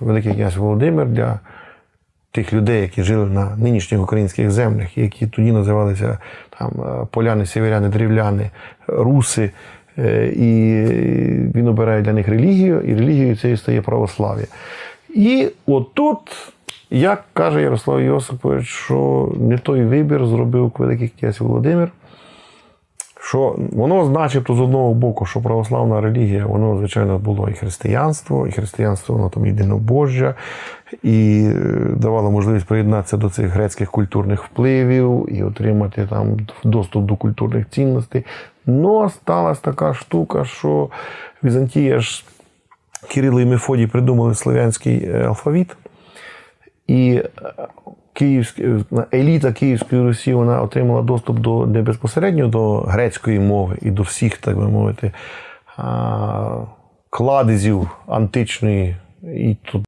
Великий князь Володимир для тих людей, які жили на нинішніх українських землях, які тоді називалися там е, поляни, сіверяни, дрівляни, руси. Е, І він обирає для них релігію, і релігією цією стає православ'я. І отут, як каже Ярослав Йосипович, що не той вибір зробив великий князь Володимир, що воно, начебто, з одного боку, що православна релігія, воно, звичайно, було і християнство, і християнство, воно там єдинобожжя, і е, давало можливість приєднатися до цих грецьких культурних впливів і отримати там доступ до культурних цінностей. Но сталася така штука, що Візантія ж Кирило і Мефодій придумали слов'янський е, алфавіт. І е, Київська еліта Київської Русі вона отримала доступ до не безпосередньо до грецької мови і до всіх, так би мовити, кладезів античної і тут